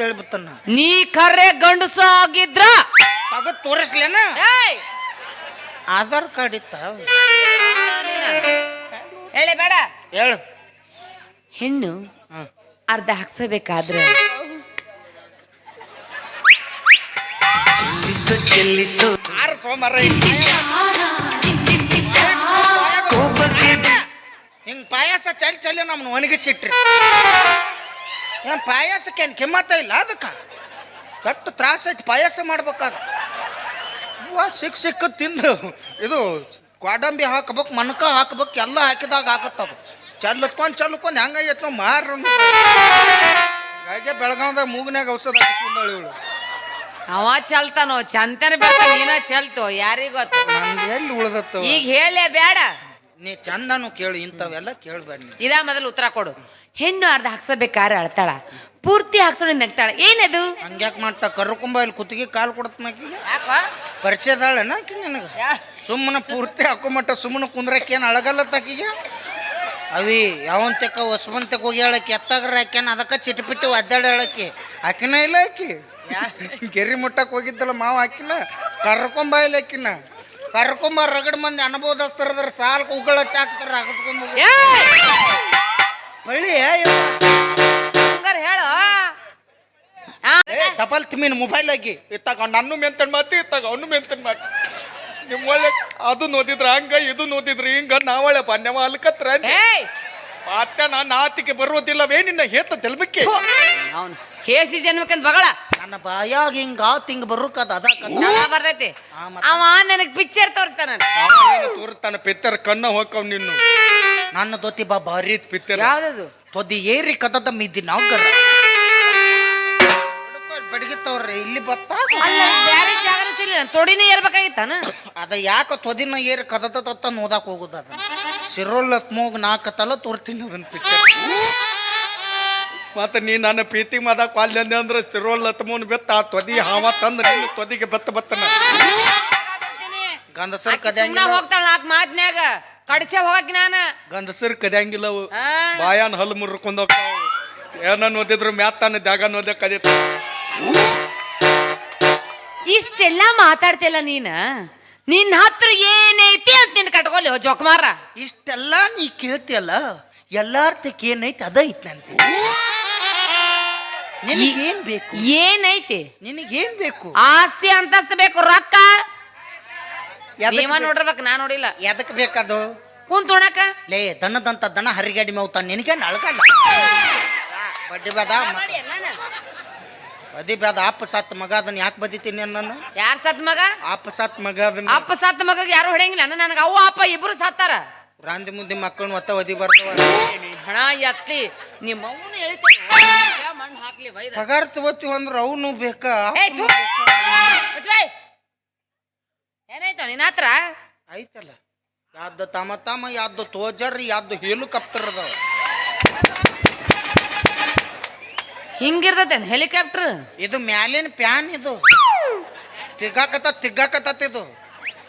ಹೇಳ್ಬಿಟ್ಟನ ನೀ ಕರೆ ಗಂಡಸ ಆಗಿದ್ರ? ತೋರಿಸ್ಲೇನ? ಏಯ್! ಆಧಾರ್ ಕಾರ್ಡ್ ಇತ್ತ? ಹೇಳಿ ಬೇಡ. ಹೇಳು. ಹೆಣ್ಣು. ಅರ್ಧ ಹಾಕ್ಸಬೇಕಾದ್ರೆ. ಆರು ಸೋಮವಾರ ಹಿಂಗ್ ಪಾಯಸ ಚಲ್ ಚಲಿ ನಮ್ನ ಒಣಗಿಸಿಟ್ರಿ. ಏನ್ ಪಾಯಸಕ್ಕೆ ಏನು ಕಿಮ್ಮತ್ತ ಇಲ್ಲ ಅದಕ್ಕೆ? ಕಟ್ಟು ತ್ರಾಸ ಐತಿ ಪಾಯಸ ಮಾಡ್ಬೇಕಾದ. ವಾ ಸಿಕ್ ಸಿಕ್ಕ ತಿಂದು. ಇದು ಕ್ವಾಡಂಬಿ ಹಾಕ್ಬೇಕು ಮನಕ ಹಾಕ್ಬೇಕು ಎಲ್ಲ ಹಾಕಿದಾಗ ಆಗತ್ತದು. ಚಲ್ಲತ್ಕೊಂಡು ಚಲ್ಲತ್ಕೊಂಡು ಹೆಂಗಾಗೈತ್ ನಾವು ಮಾರು ಹಾಗೆ ಬೆಳಗಾವ್ದಾಗ ಮೂಗ್ನ್ಯಾಗ ಔಷಧ ಹಾಕಿಸ್ಕೊಂಡಾಳ ಇವಳು. ಅವ ಚಲ್ತಾನೋ ಚಂತನ ಬೇಕ ನೀನ ಚಲ್ತೋ ಯಾರಿಗೊತ್ತ ಎಲ್ಲಿ ಉಳ್ದತ್ತವ? ಈಗ ಹೇಳೇ ಬೇಡ. ನೀ ಚಂದನು ಕೇಳು ಇಂಥವೆಲ್ಲ ಕೇಳ್ಬೇಡ ನೀ ಇದ ಮೊದಲು ಉತ್ತರ ಕೊಡು. ಹೆಣ್ಣು ಅರ್ಧ ಹಾಕ್ಸಬೇಕಾದ್ರೆ ಅಳ್ತಾಳ ಪೂರ್ತಿ ಹಾಕ್ಸೋಣ ನಗ್ತಾಳ ಏನದು? ಹಂಗ್ಯಾಕ್ ಮಾಡ್ತಾ ಕರ್ಕೊಂಬ ಇಲ್ಲಿ ಕುತ್ತಿಗೆ ಕಾಲು ಕೊಡತ್ ಯಾಕ? ಪರಿಚಯದಾಳನ ಆಕಿ ನಿನಗೆ? ಸುಮ್ಮನೆ ಪೂರ್ತಿ ಹಾಕೊಂಬಟ್ಟ ಸುಮ್ಮನೆ ಕುಂದ್ರಕ್ಕೆ ಏನು ಅಳಗಲ್ಲ ತಕ್ಕಿಗೆ ಅವಿ ಯಾವನ್ ತೆಕ್ಕ ಹೋಗಿ ಹೇಳಕ್ಕೆ ಎತ್ತಾಗ್ರ ಹಾಕ್ಯಾನ ಅದಕ್ಕೆ ಚಿಟಪಿಟ್ಟು ಒದ್ದಾಡ ಹೇಳಕ್ಕೆ ಆಕಿನ ಇಲ್ಲ ಆಕಿ. ಗೆರಿ ಮುಟ್ಟಕ್ಕೆ ಹೋಗಿದ್ದಲ್ಲ ಮಾವ ಆಕಿನ? ಕರ್ಕೊಂಬ ಇಲ್ಲ ಆಕಿನ. ಕರ್ಕೊಂಬ ರಗಡ್ ಮಂದಿ ಅನುಭವದಸ್ತರದ್ರ ಸಾಲ್ ಕೂಗಳ ಚಾಕ್ತಾರ ಹಾಕಿಸ್ಕೊಂಡು ಬಳ್ಳಿ ಹೇಳ. ಹೇಳು ಡಬಲ್ ತಿಮ್ಮಿನ ಮೊಬೈಲ್ ಆಗಿ. ಇತ್ತಾಗ ನನ್ನ ಮೆಂತನ್ ಮಾತಿ ಇತ್ತಾಗ ಅವನು ಮೆಂತನ್ ಮಾತಿ. ನಿಮ್ಮ ಒಳ್ಳೆ ಅದು ನೋದಿದ್ರ ಹಂಗ ಇದು ನೋದಿದ್ರಿ ಹಿಂಗ ನಾವಳೆ ಪನ್ಯವ ಅಲ್ಕತ್ರ ಏಯ್! ನಾ ನಾನು ಆತಿಗೆ ಬರೋದಿಲ್ಲವೇ ನಿನ್ನ ಹೇತ ತೆಲ್ಬಕ್ಕೆ? ಅವನು ಹೇಸಿ ಜನ್ಮಕ್ಕಂತ ಬಗಳ. ನನ್ನ ಬಾಯಾಗ ಹಿಂಗ ತಿಂಗ ಬರೋಕದ ಅದ ಬರ್ತೈತಿ. ಆ, ಅವ ನನಗ್ ಪಿಕ್ಚರ್ ತೋರಿಸ್ತಾನ ತೋರ್ತಾನ ಪಿತ್ತರ್ ಕಣ್ಣ ಹೋಗ್ಕವ್ ನಿನ್ನು. ನನ್ನ ದೊತ್ತಿ ಬಾ ಭಾರಿ ಪಿತ್ತರ್ ಯಾವ್ದದು? ತೊದಿ ಏರಿ ಕದದ ಮಿದ್ದಿ ನಾವು ಕರ ಬಡಗಿತ್ತವ್ರಿ ಇಲ್ಲಿ ಬತ್ತ? ಅಲ್ಲ ಬ್ಯಾರೆ ಜಾಗ ಸಿಗ್ಲಿಲ್ಲ. ತೊಡಿನೇ ಇರ್ಬೇಕಾಗಿತ್ತಾನ ಅದ ಯಾಕ ತೊದಿನ ಏರಿ ಕದದ ತತ್ತ ನೋದಾಕ್ ಹೋಗುದ ಅದ ಸಿರೋಲ್ ಮೂಗ್ ನಾಕತ್ತಲ್ಲ ತಲ ತೋರ್ತೀನಿ ಅದನ್ನ ಪಿಕ್ಚರ್ ಮತ್ತ ನೀ ನನ್ನ ಪ್ರೀತಿ ಮದ ಕ್ವಾಲ್ಯಂದೆ ಅಂದ್ರೆ ಸಿರೋಲ್ ಲತ್ಮೂನ್ ಬೆತ್ತ ಆ ತೊದಿ ಹಾವ ತಂದ ನಿನ್ನ ತೊದಿಗೆ ಬೆತ್ತ ಬತ್ತನ ಗಂಧಸರ್ ಕದ್ಯಾಂಗಿಲ್ಲ. ಹೋಗ್ತಾಳ ನಾಲ್ಕು ಮಾತ್ನ್ಯಾಗ. ಕಡಿಸೇ ಹೋಗಕ್ ನಾನ? ಗಂಧಸರ್ ಕದ್ಯಾಂಗಿಲ್ಲ ಅವು. ಬಾಯಾನ ಹಲ್ಲು ಮುರ್ಕೊಂಡ್ ಹೋಗ್ತಾವ ಏನನ್ನ ಓದಿದ್ರು ಮ್ಯಾತ್ತಾನ ದ್ಯಾಗನ್ ಓದ ಕದೀತ ಇಷ್ಟೆಲ್ಲ ಮಾತಾಡ್ತಿಲ್ಲ ನೀನ? ನಿನ್ನ ಹತ್ರ ಏನೈತಿ ಅಂತ ನಿನ್ ಕಟ್ಕೊಲಿ ಜೋಕುಮಾರ? ಇಷ್ಟೆಲ್ಲ ನೀ ಕೇಳ್ತಿಯಲ್ಲ ಎಲ್ಲಾರ್ಥಕ್ಕೆ ಏನೈತಿ ಅದ ಐತಿ ನಂತೆ ನಿನಗೇನ್ ಬೇಕು? ಏನೈತಿ? ನಿನಗೇನ್ ಬೇಕು? ಆಸ್ತಿ ಅಂತಸ್ತ ಬೇಕು ರೊಕ್ಕ? ನೀವ? ನೋಡಿರ್ಬೇಕು ನಾ ನೋಡಿಲ್ಲ. ಎದಕ್ ಬೇಕದು? ಕುಂತ ಉಣಕ ಲೇ ದನದಂತ ದನ ಹರಿಗಡಿ ಮೇವ್ತಾನ ನಿನಗೆ ಅಳಗಲ್ಲ ಬಡ್ಡಿ ಬೇದ ಬದಿ ಬೇದ ಅಪ್ಪ ಸತ್ ಮಗ ಅದನ್ನ ಯಾಕೆ ಬದಿತೀನಿ ನಾನು? ಯಾರ್ ಸತ್ ಮಗ? ಅಪ್ಪ ಸತ್ ಮಗ ಅದನ್ನ ಅಪ್ಪ ಸತ್ ಮಗ ಯಾರು ಹೊಡೆಯಂಗಿಲ್ಲ ನನಗೆ ಅವ್ವ ಅಪ್ಪ ಇಬ್ರು ಸತ್ತಾರ. ರಾಂದಿ ಮುದ್ದೆ ಮಕ್ಕಳನ್ನ ಒತ್ತ ಒದಿ ಬರ್ತಾವ. ಹಣ ಎತ್ತಿ ನಿಮ್ಮ ಅವನು ಮಣ್ಣು ಹಾಕ್ಲಿ ಬೈದ? ಪಗಾರ ತಗೋತೀವಿ ಅಂದ್ರೆ ಅವನು ಬೇಕಾ. ಏನಾಯ್ತು ನಿನ್ನ ಹತ್ರ? ಐತಲ್ಲ ಯಾವ್ದು ತಮ ತಮ ಯಾವ್ದು ತೋಜರ್ ಯಾವ್ದು ಹೇಲು ಕಪ್ತರದ ಹಿಂಗಿರ್ತೈತೆ ಹೆಲಿಕಾಪ್ಟರ್? ಇದು ಮ್ಯಾಲಿನ ಪ್ಯಾನ್ ಇದು. ತಿಗ್ಗಾಕತ್ತ ತಿಗ್ಗಾಕತ್ತ ಇದು.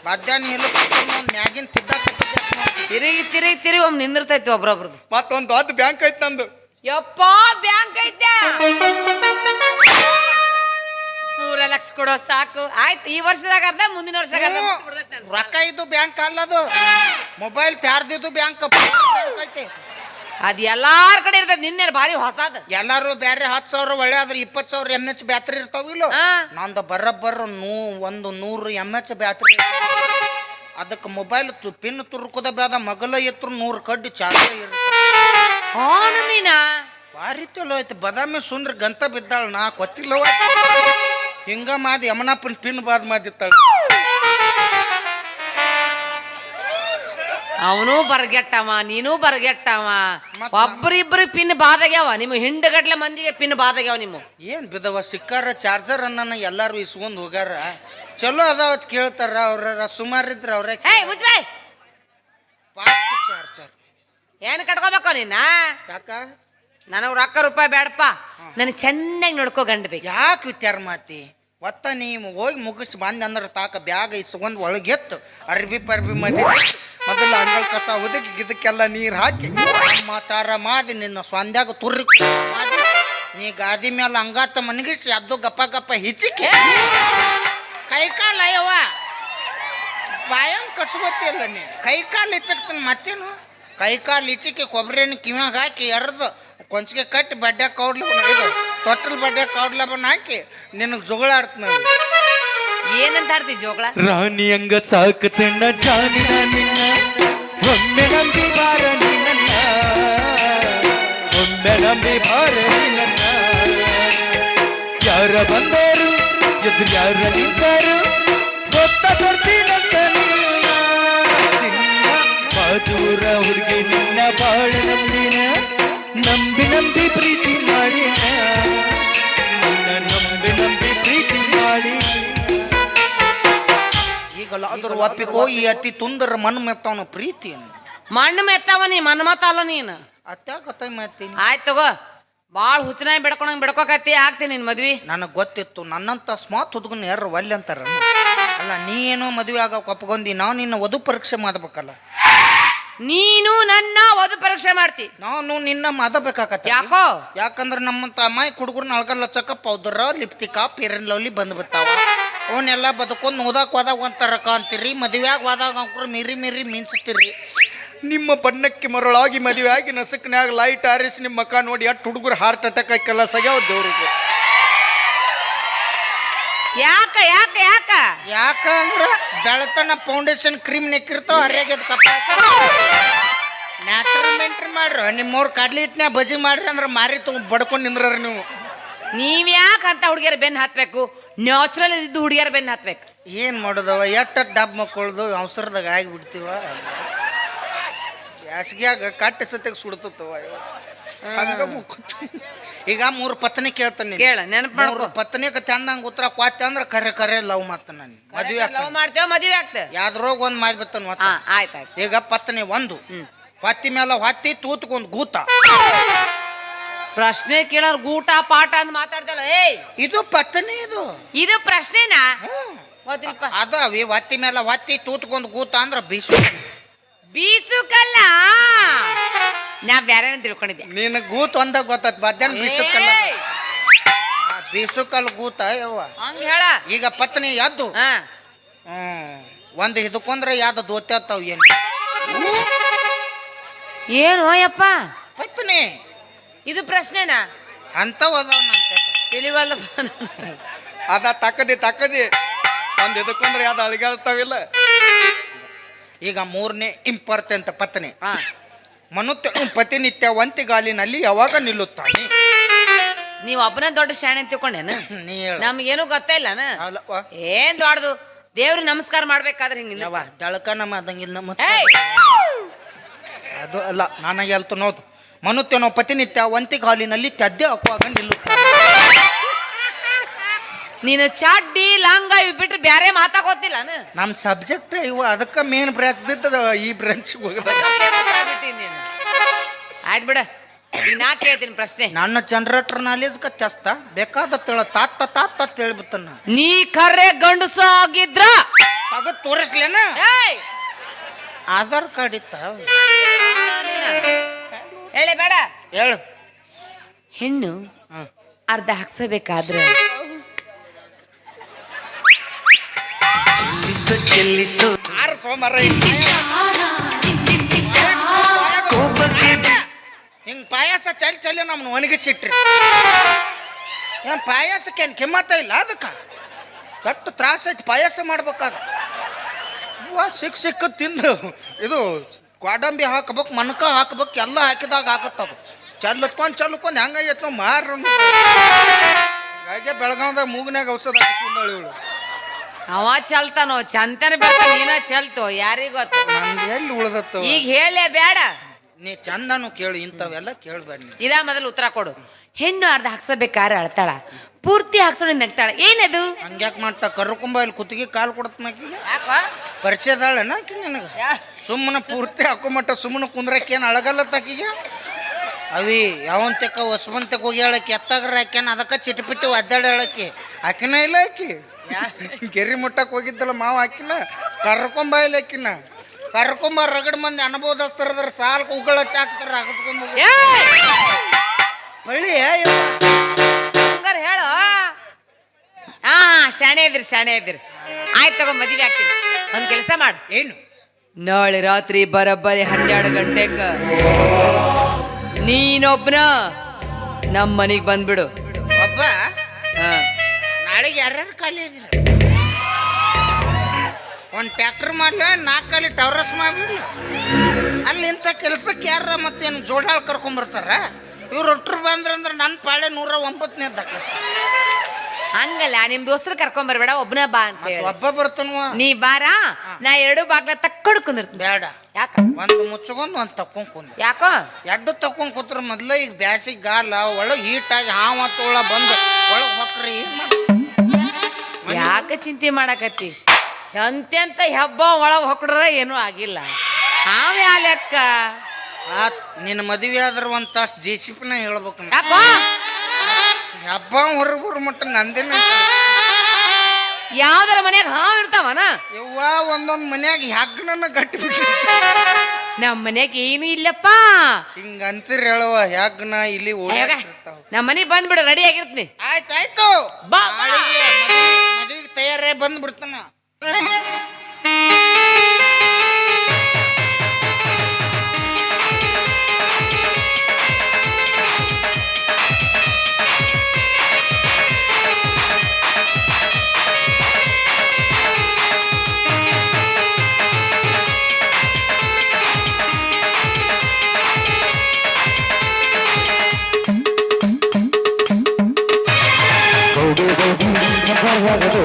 ಮಧ್ಯಾಹ್ನ ಹೇಳು ಮ್ಯಾಗಿನ ತಿಗ್ಗಾಕತ್ತ ತಿರುಗಿ ತಿರುಗಿ ತಿರುಗಿ ಒಮ್ಮೆ ನಿಂದಿರ್ತೈತಿ ಒಬ್ರೊಬ್ರದ್ದು. ಮತ್ತೊಂದು ದೊಡ್ಡ ಬ್ಯಾಂಕ್ ಐತ್ ನಂದು. ಯಪ್ಪ ಬ್ಯಾಂಕ್ ಐತೆ? ಮೂರ ಲಕ್ಷ ಕೊಡೋ ಸಾಕು. ಆಯ್ತು ಈ ವರ್ಷದಾಗ ಅರ್ಧ ಮುಂದಿನ ವರ್ಷದಾಗ ಅರ್ಧ ಮುಗ್ಸ್ಬಿಡ್ತೈತೆ ನಂದು. ರೊಕ್ಕ ಇದ್ದು ಬ್ಯಾಂಕ್ ಅಲ್ಲದು ಮೊಬೈಲ್ ಚಾರ್ಜಿದು ಬ್ಯಾಂಕ್ ಐತಿ. ಅದ್ ಎಲ್ಲಾರ ಕಡೆ ಇರ್ತೈತಿ. ನಿನ್ನೆ ಭಾರಿ ಹೊಸಾದ. ಎಲ್ಲಾರು ಬೇರೆ ಹತ್ತು ಸಾವಿರ ಒಳ್ಳೆ ಆದ್ರೆ ಇಪ್ಪತ್ತು ಸಾವಿರ ಎಂ ಎಚ್ ಬ್ಯಾಟ್ರಿ ಇರ್ತಾವಿಲ್ಲ ಹಾ. ನಂದು ಬರಬ್ಬರ ನೂ ಒಂದು ನೂರು ಎಂ ಎಚ್ ಬ್ಯಾಟ್ರಿ ಅದಕ್ಕೆ ಮೊಬೈಲ್ ತು ಪಿನ್ ತುರ್ಕುದ ಬೇದ ಮಗಲ ಎತ್ತರು ನೂರು ಕಡ್ಡಿ ಅವನು ನೀನಾ ಭಾರಿ ಚಲೋ ಐತಿ. ಬದಾಮಿ ಸುಂದ್ರ ಗಂತ ಬಿದ್ದಾಳ ನಾ ಕೊತ್ತಿಲ್ಲ ಹಿಂಗ ಮಾದಿ ಯಮನಪ್ಪನ ಪಿನ್ ಬಾದ್ ಮಾದಿತ್ತಾಳ ಅವನು ಬರ್ಗೆಟ್ಟವ ನೀನು ಬರ್ಗೆಟ್ಟವ. ಒಬ್ಬರಿಬ್ಬರು ಒಬ್ರಿಬ್ರು ಪಿನ್ ಬಾದಾಗ್ಯಾವ ನಿಮ್ಮ ಹಿಂಡಗಡ್ಲೆ ಮಂದಿಗೆ ಪಿನ್ ಬಾದಾಗ್ಯಾವ ನಿಮ್ಮ. ಏನ್ ಬಿದವ ಸಿಕ್ಕಾರ ಚಾರ್ಜರ್ ಅನ್ನ ಎಲ್ಲಾರು ಇಸ್ಕೊಂಡ್ ಹೋಗ್ಯಾರ. ಚಲೋ ಅದಾವ ಅಂತ ಕೇಳ್ತಾರ ಅವ್ರ ಸುಮಾರು ಇದ್ರ ಅವ್ರ ಹೇ ಮುಜ್ಬಾಯ್! ಏನ್ ಕಟ್ಕೋಬೇಕು ನಿನ್ನ ಯಾಕ? ನನಗ್ ರೊಕ್ಕ ರೂಪಾಯಿ ಬೇಡಪ್ಪ ನನಗೆ ಚೆನ್ನಾಗಿ ನೋಡ್ಕೋ ಗಂಡ ಬೇಕು. ಯಾಕೆ ವಿಚಾರ ಮಾತಿ? ಒತ್ತ ನೀವು ಹೋಗಿ ಮುಗಿಸಿ ಬಂದ ಅಂದ್ರೆ ತಾಕ ಬ್ಯಾಗ್ ಇಸ್ಕೊಂಡ್ ಒಳಗೆತ್ತು. ಅರ್ಬಿ ಪರ್ಬಿ ಮದಿ ಮೊದಲು ಅಂಗಳ ಕಸ ಒದಗಿ ಗಿದಕ್ಕೆಲ್ಲ ನೀರು ಹಾಕಿ. ಸಮಾಚಾರ ಮಾಡಿ ನಿನ್ನ ಸ್ವಂದ್ಯಾಗ ತುರ್ರಿ ನೀ ಗಾದಿ ಮೇಲೆ ಹಂಗಾತ ಮನಗಿಸಿ ಅದು ಗಪ್ಪ ಗಪ್ಪ ಹಿಚಿಕೆ. ಕೈ ಅಯ್ಯವ ಬಾಯಂಗ್ ನೀನು. ನೀ ಕೈ ಕಾಲು ಹಿಚಕ್ತಾನ ಮತ್ತೇನು? ಕೈ ಕಾಲು ಹಿಚಿಕೆ ಕೊಬ್ಬರಿ ಎಣ್ಣೆ ಕಿವ್ಯಾಗ ಹಾಕಿ ಎರ್ದು ಕೊಂಚಿಗೆ ಕಟ್ಟಿ ಬಡ್ಡೆ ಕೌಡ್ಲ ಇದು ತೊಟ್ಟಲ್ ಬಡ್ಡೆ ಕೌಡ್ಲಬನ್ನ ಹಾಕಿ ನಿನಗೆ ಜೋಗಳ ಆಡ್ತೀನಿ ಏನಂತ ಆಡ್ತಿ ಜೋಗಳ ರಾಣಿ ಹಂಗ ಸಾಕತಣ್ಣ ಜಾನಿನ ನಿನ್ನ ಒಮ್ಮೆ ನಂಬಿ ಬಾರ ನಿನ್ನ ಒಮ್ಮೆ ನಂಬಿ ಬಾರ ನಿನ್ನ ಯಾರ ಬಂದರು ಎದುರು ಯಾರ ನಿಂತಾರು ಗೊತ್ತ ಬರ್ತೀನಂತ ಮಧುರ ಹುಡುಗಿ ನಿನ್ನ ಬಾಳ ನಂಬಿನ. ನಂಬಿ ನಂಬಿ ಪ್ರೀತಿ ಮಾಡಿನ. ನಿನ್ನ ನಂಬಿ ನಂಬಿ ಪ್ರೀತಿ ಮಾಡಿ ಈಗಲ್ಲ ಅದ್ರ ಒಪ್ಪಿಕೋ ಈ ಅತಿ ತುಂದರ ಮಣ್ಣು ಮೆತ್ತವನ ಪ್ರೀತಿಯನ್ನು. ಮಣ್ಣು ಮೆತ್ತವ ನೀ ಮನ್ಮತ ಮತ್ತ ಅಲ್ಲ ನೀನು. ಅತ್ಯಾಗತ್ತ ಮಾಡ್ತೀನಿ ಆಯ್ತು ತಗೋ. ಭಾಳ ಹುಚ್ಚನಾಗಿ ಬಿಡ್ಕೊಂಡಂಗೆ ಬಿಡ್ಕೋಕತ್ತಿ ಆಗ್ತೀನಿ ನಿನ್ ಮದ್ವಿ. ನನಗೆ ಗೊತ್ತಿತ್ತು ನನ್ನಂತ ಸ್ಮಾತ್ ಹುಡುಗನ ಯಾರು ಒಲ್ಲೆ ಅಂತಾರ ಅಲ್ಲ ನೀ ಏನೋ ಮದುವೆ ಆಗ ಒಪ್ಕೊಂಡಿ ನಾವು ನಿನ್ನ ವಧು ಪರೀಕ್ಷೆ ಮಾಡ್ಬೇಕಲ್ಲ. ನೀನು ನನ್ನ ವಧು ಪರೀಕ್ಷೆ ಮಾಡ್ತಿ. ನಾನು ನಿನ್ನ ಮಾದಬೇಕಾಗತ್ತ ಯಾಕೋ? ಯಾಕಂದ್ರೆ ನಮ್ಮಂತ ಅಮ್ಮಾಯಿ ಹುಡುಗರ್ನ ಅಳಗಲ್ಲ ಲಚ್ಚಕ ಪೌದರ ಲಿಪ್ತಿಕ ಪೇರನ್ ಲವ್ಲಿ ಬಂದು ಬಿಡ್ತಾವ ಅವನ್ನೆಲ್ಲ ಬದುಕೊಂಡು ಓದಾಕ್ ಹೋದಾಗ ಒಂಥರ ಅಂತೀರಿ ಮದುವೆಯಾಗ ಹೋದಾಗ ಅವ್ರು ಮಿರಿ ಮಿರಿ ಮಿಂಚ್ತೀರಿ ನಿಮ್ಮ ಬಣ್ಣಕ್ಕೆ ಮರಳಾಗಿ ಮದುವೆ ಆಗಿ ನಸಕ್ನ್ಯಾಗ ಲೈಟ್ ಆರಿಸಿ ನಿಮ್ಮ ಮಕ್ಕ ನೋಡಿ ಅಟ್ ಹುಡುಗರು ಹಾರ್ಟ್ ಅಟ್ಯಾಕ್ ಆಯ್ಕಲ್ಲ ಆಗ್ಯಾವ ದೇವ್ರಿಗೆ. ಯಾಕ ಯಾಕ ಯಾಕ? ಯಾಕಂದ್ರ ಬೆಳತನ ಫೌಂಡೇಶನ್ ಕ್ರೀಮ್ ನೆಕ್ಕಿರ್ತಾವ ಹರಿಯಾಗ್ಯದ ಕಪ್ಪ ನ್ಯಾಚುರಲ್ ಮೇಂಟೈನ್ ಮಾಡ್ರಿ ನಿಮ್ಮವ್ರು ಕಡ್ಲಿ ಹಿಟ್ನ್ಯಾಗ ಬಜಿ ಮಾಡ್ರಿ ಅಂದ್ರೆ ಮಾರಿ ತಗೊಂಡ್ ಬಡ್ಕೊಂಡು ನಿಂದ್ರಿ ನೀವು. ನೀವ್ ಯಾಕ ಅಂತ ಹುಡುಗಿಯರ ಬೆನ್ ಹತ್ಬೇಕು ನ್ಯಾಚುರಲ್ ಇದ್ದು ಹುಡುಗಿಯರ ಬೆನ್ ಹತ್ಬೇಕು ಏನ್ ಮಾಡೋದವ? ಎಟ್ಟ ಡಬ್ ಮಕ್ಕಳ್ದು ಅವಸರದಾಗ ಆಗಿ ಬಿಡ್ತೀವ ಬ್ಯಾಸ್ಗ್ಯಾಗ ಕಟ್ಟ ಸತ್ಯಾಗ ಸುಡ್ತತ್ತವ ಹಂಗ. ಈಗ ಮೂರು ಪತ್ನಿ ಕೇಳ್ತಾನೆ ಕೇಳ ನೆನಪು ಮೂರು ಪತ್ನಿಗೆ ಚಂದಂಗ ಉತ್ತರ ಕ್ವಾತ್ಯ ಅಂದ್ರ ಕರೆ ಕರೆ ಲವ್ ಮಾತ ನಾನು ಮದ್ವೆ ಲವ್ ಮಾಡ್ತೇವ ಮದ್ವೆ ಆಗ್ತೇವೆ ಯಾವ್ದ್ರೋಗ ಒಂದ್ ಮಾದ್ ಬಿತ್ತಾನ ಹಾ ಆಯ್ತ್ ಆಯ್ತು ಈಗ ಪತ್ನಿ ಒಂದು. ಹೊತ್ತಿ ಮೇಲೆ ಹೊತ್ತಿ ತೂತ್ಕೊಂಡ್ ಗೂತ. ಪ್ರಶ್ನೆ ಕೇಳೋರ್ ಗೂಟ ಪಾಠ ಅಂತ ಮಾತಾಡ್ತಲ್ಲ ಏಯ್! ಇದು ಪತ್ನಿ ಇದು. ಇದು ಪ್ರಶ್ನೆನಾ? ಹ್ಮ್. ಹೊತ್ತಿ ಮೇಲೆ ಹೊತ್ತಿ ತೂತ್ಕೊಂಡ್ ಗೂತ ಅಂದ್ರ ಬೀಸು ಬೀಸುಕಲ್ಲ? ನಾ ಬ್ಯಾರೇನ ತಿಳ್ಕೊಂಡಿದ್ದೆ ನಿನ್ನ ಗೂತ್ ಒಂದ ಗೊತ್ತ ಮಧ್ಯಾಹ್ನ ಬೀಸುಕಲ್ಲ! ಬೀಸುಕಲ್ ಗೂತ ಯವ್ವ. ಹಂಗ ಹೇಳ. ಈಗ ಪತ್ನಿ ಎದ್ದು. ಹಾ. ಹ್ಮ್ ಒಂದ್ ಹಿಡ್ಕೊಂಡ್ರೆ ಯಾವ್ದು ದೋತ್ಯಾತಾವ್ ಏನು? ಏನು ಯಪ್ಪ ಪತ್ನಿ. ಇದು ಪ್ರಶ್ನೆನಾ? ಅಂತ ಅದಾವ ತಿಳಿವಲ್ಲ ಅದ ತಕ್ಕದಿ ತಕ್ಕದಿ. ಒಂದ್ ಹಿಡ್ಕೊಂಡ್ರೆ ಯಾವ್ದು ಅಳಿಗಾಡ್ತಾವಿಲ್ಲ ಈಗ ಮೂರನೇ ಇಂಪಾರ್ಟೆಂಟ್ ಪತ್ನಿ ಆ ಮನುತ್ಯ ವಂತಿ ಒಂತಿಗಾಲಿನಲ್ಲಿ ಯಾವಾಗ ನಿಲ್ಲುತ್ತಾನೆ? ನೀವ್ ಒಬ್ಬನ ದೊಡ್ಡ ಶಾಣೆ ಅಂತ ತಿಳ್ಕೊಂಡೇನ? ನೀ ಹೇಳು. ನಮ್ಗೇನು ಗೊತ್ತೇ ಇಲ್ಲನ ಅಲ್ಲವ್ವ ಏನ್ ದೊಡ್ಡದು? ದೇವ್ರಿಗೆ ನಮಸ್ಕಾರ ಮಾಡ್ಬೇಕಾದ್ರೆ ಹಿಂಗ ಯವ್ವ ದಳಕ ನಮ್ಮ ಅದಂಗಿಲ್ಲ ನಮ್ಮ ಅದು ಅಲ್ಲ ನನಗೆ ಹೇಳ್ತು ನೋದು ಮನುತ್ಯನೋ ಪತಿನಿತ್ಯ ಒಂತಿಗ ಹಾಲಿನಲ್ಲಿ ತದ್ದೆ ಹಾಕುವಾಗ ನಿಲ್ಲುತ್ತಾನೆ. ನೀನು ಚಾಡ್ಡಿ ಲಾಂಗ ಇವ್ ಬಿಟ್ರೆ ಬ್ಯಾರೆ ಮಾತಾಗೋತಿಲ್ಲ ನಮ್ಮ ಸಬ್ಜೆಕ್ಟ್ ಇವು ಅದಕ್ಕೆ ಮೇನ್ ಬ್ರಾಂಚ್ ಈ ಬ್ರಾಂಚ್ ಹೋಗದ ಆಯ್ತು ಬಿಡ. ಈಗ ನಾ ಕೇಳ್ತೀನಿ ಪ್ರಶ್ನೆ. ನನ್ನ ಜನರೇಟರ್ ನಾಲೇಜ್ ಕತ್ತೆಸ್ತ ಬೇಕಾದ ತಿಳ ತಾತ್ತ ತಾತ್ತ ತಿಳಿಬಿತ್ತನ ನೀ ಕರೆ ಗಂಡಸ ಆಗಿದ್ರ. ತಗದ್ ತೋರಿಸ್ಲೇನ? ಏಯ್! ಆಧಾರ್ ಕಾರ್ಡ್ ಇತ್ತ? ಹೇಳಿ ಬೇಡ. ಹೇಳು. ಹೆಣ್ಣು. ಅರ್ಧ ಹಾಕ್ಸಬೇಕಾದ್ರೆ ಆರು ಸೋಮವಾರ ಹಿಂಗ್ ಪಾಯಸ ಚಲ್ ಚಲ್ಲಿ ನಮ್ಮನ್ನ ಒಣಗಿಸಿಟ್ರಿ. ಏನ್ ಪಾಯಸಕ್ಕೆ ಏನ್ ಕಿಮ್ಮತ್ತ ಇಲ್ಲ ಅದಕ್ಕ? ಕಟ್ಟು ತ್ರಾಸ ಐತಿ ಪಾಯಸ ಮಾಡ್ಬೇಕಾದ. ವಾ ಸಿಕ್ ಸಿಕ್ಕ ತಿಂದು ಇದು ಗ್ವಾಡಂಬಿ ಹಾಕ್ಬೇಕು ಮನಕ ಹಾಕ್ಬೇಕು ಎಲ್ಲ ಹಾಕಿದಾಗ ಆಗತ್ತದು. ಚಲ್ಲತ್ಕೊಂಡ್ ಚಲ್ಲತ್ಕೊಂಡ್ ಹೆಂಗಾಗೈತ್ ನಾವು ಮಾರ ಹಾಗೆ ಬೆಳಗಾವ್ದಾಗ ಮೂಗ್ನ್ಯಾಗ ಔಷಧ ಹಾಕಿ ಇವಳು. ಅವ ಚಲ್ತಾನೋ ಚಂತನ ಬೇಕ ನೀನ ಚಲ್ತೋ ಯಾರಿಗ ಗೊತ್ತು? ನಂದು ಎಲ್ಲಿ ಉಳ್ದತ್ತವ? ಈಗ ಹೇಳೇ ಬೇಡ ನೀ ಚಂದನು ಕೇಳು ಇಂಥವೆಲ್ಲ ಕೇಳ್ಬೇಡಿ ನೀ ಇದ ಮೊದಲು ಉತ್ತರ ಕೊಡು. ಹೆಣ್ಣು ಅರ್ಧ ಹಾಕ್ಸಬೇಕಾದ್ರೆ ಅಳ್ತಾಳ ಪೂರ್ತಿ ಹಾಕ್ಸೋಣ ನಗ್ತಾಳ ಏನದು? ಹಂಗ್ಯಾಕ್ ಮಾಡ್ತಾ ಕರ್ಕೊಂಬ ಇಲ್ಲಿ ಕುತ್ತಿಗೆ ಕಾಲು ಕೊಡತ್ ಯಾಕ? ಪರಿಚಯದಾಳನ ಆಕಿ ನಿನಗೆ? ಸುಮ್ಮನೆ ಪೂರ್ತಿ ಹಾಕೊಂಬಟ್ಟ ಮಟ್ಟ ಸುಮ್ಮನೆ ಕುಂದ್ರಕ್ಕೇನು ಅಳಗಲ್ಲ ತಾಕಿಗೆ ಅವಿ ಯಾವನ್ ತೆಕ್ಕ ಹೋಗ್ಯಾಳಕ್ಕೆ ಹೋಗಿ ಹೇಳಕ್ಕೆ ಎತ್ತಾಗ್ರ ಆಕ್ಯಾನ ಅದಕ್ಕೆ ಚಿಟ್ಪಿಟ್ಟು ಒದ್ದಾಡಿ ಹೇಳಕ್ಕೆ ಆಕಿನ ಇಲ್ಲ ಆಕಿ. ಗೆರಿ ಮುಟ್ಟಕ್ಕೆ ಹೋಗಿದ್ದಲ್ಲ ಮಾವ ಹಾಕಿನ ಕರ್ಕೊಂಬ ಇಲ್ಲ ಆಕಿನ. ಕರ್ಕೊಂಬ ರಗಡ್ ಮಂದಿ ಅನುಭವದಸ್ತರದ್ರ ಸಾಲ್ ಕೂಗಳ ಚಾಕ್ತಾರ ಏಯ್! ಬಳ್ಳಿ ಹಂಗಾರ ಹೇಳು. ಹಾ ಶಾಣೆ ಇದ್ರಿ ಶಾಣೆ ಇದ್ರಿ. ಆಯ್ತು ತಗೋ ಮದ್ವೆ ಒಂದ್ ಕೆಲಸ ಮಾಡು. ಏನು? ನಾಳೆ ರಾತ್ರಿ ಬರೋಬ್ಬರಿ ಹನ್ನೆರಡು ಗಂಟೆಕ. ನೀನೊಬ್ನ ನಮ್ಮ ಮನೆಗೆ ಬಂದ್ಬಿಡು. ಒಬ್ಬ? ಹಾ. ನಾಳೆಗೆ ಯಾರ್ಯಾರು ಖಾಲಿ ಇದಿರ ಒಂದು ಟ್ಯಾಕ್ಟರ್ ಮಾಡ್ಲ ನಾಲ್ಕು ಖಾಲಿ ಟವರಸ್ ಮಾಡ್ಬಿಡ್ಲ? ಅಲ್ಲಿ ಇಂಥ ಕೆಲ್ಸಕ್ಕೆ ಯಾರ ಮತ್ತೇನು ಜೋಡಾಳ್ ಕರ್ಕೊಂಬರ್ತಾರ ಇವ್ರು ಒಟ್ರು ಬಂದ್ರಂದ್ರೆ ನನ್ನ ಪಾಳೆ ನೂರ ಒಂಬತ್ತನೇದ್ದು ಹಂಗಲ್ಲ ನಿಮ್ ದೋಸ್ತರು ಕರ್ಕೊಂಡ್ ಬರ್ಬೇಡ ಬಾ ಅಂತ ಹೇಳಿ. ಒಬ್ಬ ಬರ್ತಾನವ ನೀ ಬಾರ? ನಾ ಎರಡು ಬಾಗ್ಲ ತಕ್ಕೊಂಡು ಕುಂದಿರ್ತೀನಿ. ಬೇಡ. ಯಾಕ? ಒಂದು ಮುಚ್ಚಗೊಂದು ಒಂದು ತಕ್ಕೊಂಡ್ ಕುಂದ ಯಾಕೋ? ಎಡ್ಡು ತಕ್ಕೊಂಡ್ ಕೂತ್ರ ಮೊದ್ಲ ಈಗ ಬ್ಯಾಸಿ ಗಾಲ ಒಳಗೆ ಹೀಟಾಗಿ ಹಾವ ತೊಳ ಬಂದು ಒಳಗೆ ಹೊಕ್ರಿ. ಯಾಕೆ ಚಿಂತೆ ಮಾಡಕತ್ತಿ? ಎಂತೆಂತ ಹೆಬ್ಬ ಒಳಗ್ ಹೊಕ್ಕಡ್ರ ಏನೂ ಆಗಿಲ್ಲ. ಹಾವ ಯಾ ಲೆಕ್ಕ? ಆತ್ ನಿನ್ನ ಮದುವೆ ಆದ್ರ ಒಂದ್ ತಾಸ್ ಜೆ ಸಿ ಪಿನ ಹೇಳ್ಬೇಕು ನಾ. ಯಾಕೋ? ಹಬ್ಬ ಹೊರಗೆ ಬರೋ ಮಟ್ಟ ನಂದಿನ ಯಾವ್ದಾರ ಮನ್ಯಾಗ ಹಾವ್ ಇರ್ತಾವನ? ಯವ್ವ ಒಂದೊಂದ್ ಮನ್ಯಾಗ ಹೆಗ್ಗನ ಗಟ್ಟಿ ಬಿಟ್ಟು ನಮ್ಮ ಮನ್ಯಾಗ ಏನು ಇಲ್ಲಪ್ಪ. ಹಿಂಗ ಅಂತೀರಿ ಹೇಳುವ ಹೆಗ್ನ ಇಲ್ಲಿ ಓಡಾಡ್ತಿರ್ತಾವ. ನಮ್ಮ ಮನೆಗೆ ಬಂದ್ಬಿಡು ರೆಡಿ ಆಗಿರ್ತೀನಿ. ಆಯ್ತಾಯ್ತು ಬಾ, ಬಾ. ನಾಳೆಗೆ ಮದ್ವಿ- ಮದ್ವಿಗೆ ತಯಾರೇ ಬಂದ್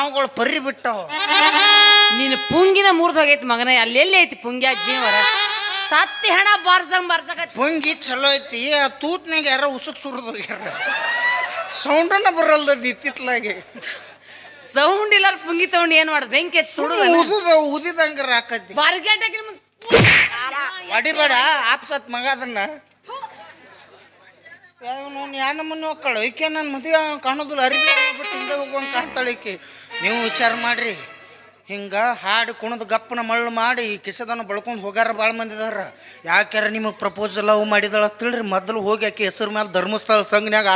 ಎಷ್ಟೋ ಪರ್ರಿ ಪರಿ ಬಿಟ್ಟವು. ನಿನ್ನ ಪುಂಗಿನ ಮುರಿದು ಹೋಗೈತಿ ಮಗನ ಅಲ್ಲೆಲ್ಲಿ ಐತಿ ಪುಂಗ್ಯ ಜೀವರ? ಸತ್ತಿ ಹಣ ಬಾರ್ಸಂಗ್ ಬಾರ್ಸಕೈತಿ ಪುಂಗಿ ಚಲೋ ಐತಿ ಆ ತೂತ್ನಾಗ ಯಾರ ಉಸುಕ್ ಸುರಿದು ಸೌಂಡನ್ನ ಬರಲ್ದದ್ ಇತ್ತಿತ್ಲಾಗೆ ಸೌಂಡ್ ಇಲ್ಲ ಪುಂಗಿ ತಗೊಂಡು ಏನ್ ಮಾಡುದು? ಬೆಂಕಿ ಹಚ್ಚಿ ಸುಡುದ ಉದುದ ಉದಿದಂಗ ರಾಕತ್ತಿ. ಬಾರ್ಗೇಟಾಗಿ ಹೊಡಿಬೇಡ ಆಪ್ಸತ್ ಮಗ ಅದನ್ನ. ಯಾವ ಯಾನ ಮನೆ ಹೋಗ್ಕಳು ಈಕೆ ನನ್ನ ಮದುವೆ ಕಾಣೋದಿಲ್ಲ ಅರಿವಿ ಬಿಟ್ಟು ಹಿಂದೆ ಹೋಗುವಂಗೆ ಕಾಣ್ತಾಳೆ ಈಕೆ. ನೀವು ವಿಚಾರ ಮಾಡ್ರಿ. ಹಿಂಗ ಹಾಡು ಕುಣದ ಗಪ್ಪನ ಮಳ್ಳು ಮಾಡಿ ಕಿಸದನ್ನ ಬಳ್ಕೊಂಡು ಹೋಗ್ಯಾರ ಭಾಳ ಮಂದಿ ಇದಾರ ಯಾಕ್ಯಾರ ನಿಮಗೆ ಪ್ರಪೋಸಲ್ ಅವು ಮಾಡಿದಳ ತಿಳ್ರಿ. ಮೊದಲು ಹೋಗಿ ಆಕೆ ಹೆಸರು ಮೇಲೆ ಧರ್ಮಸ್ಥಳ ಸಂಘನ್ಯಾಗ